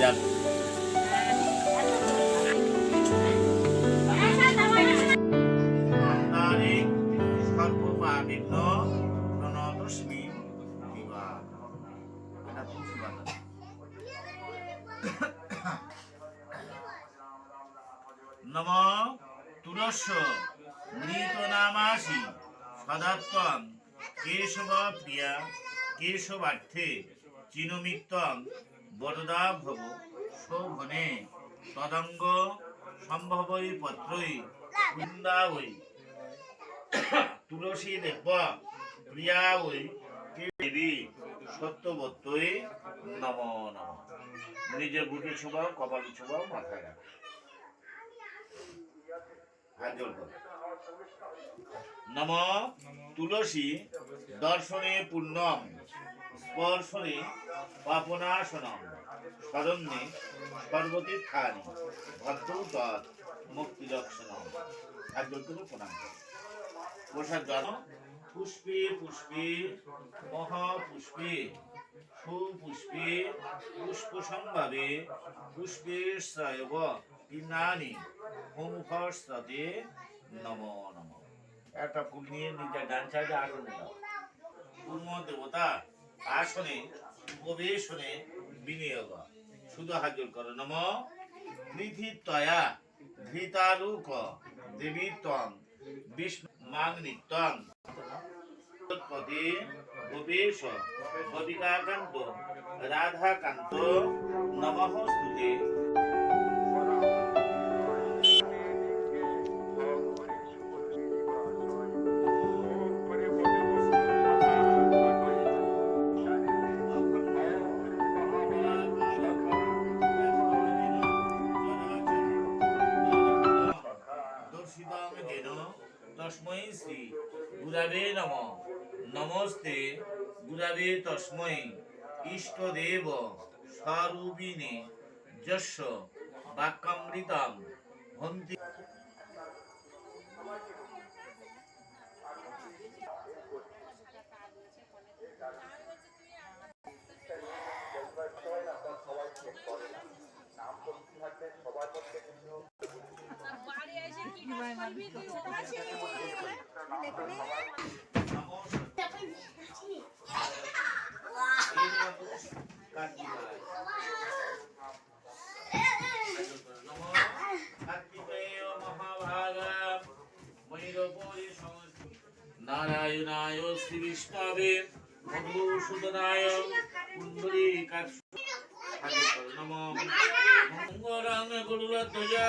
পাতা নম তুলস্য মৃত নামাসি সদাত্তং কেশব প্রিয়া কেশবার্থে চিনমিত্তং বরদা ভব শোভনে তদঙ্গ সম্ভবই পত্রই তুলসী দেব প্রিয়া ওই দেবী, সত্যবত্যই নম নম। নিজের বুকে ছোবাও কপালে ছোবাও মাথায়। নম। তুলসী দর্শনে পুণ্যম স্পর্শনে পাপনাশনম স্মরণে সর্বতীর্থানি ভদ্র তৎ মুক্তি দর্শনম হাত প্রণাম প্রসাদ জন পুষ্পে পুষ্পে, মহাপুষ্পে, সুপুষ্পে পুষ্প সম্ভাবে পুষ্পে সয়ব ইন্নানি হোমফস্তে নম নম। একটা ফুল নিয়ে নিজের ডান সাইডে আসনে দাও। দেবতা আসনে উপবেশনে বিনিয়োগ। শুধু হাজুর করো নম তয়া ধৃতারুক দেবী তং, বিষ্ণু মাগনিত্যং পদে গোপেশ গোপিকাকান্ত রাধাকান্ত নমঃ গুরাবে নম। নমস্তে গুরাবে তস্মৈ। ইষ্টদেব স্বরূপিণে যস্য বাক্যামৃতম। হন্তি বাড়ি এসে নারায়ণায় শ্রী বিষ্ণবে মধুসূদনায় কুণ্ডলী কাক্ষ নম মঙ্গলাং গরুড়ধ্বজা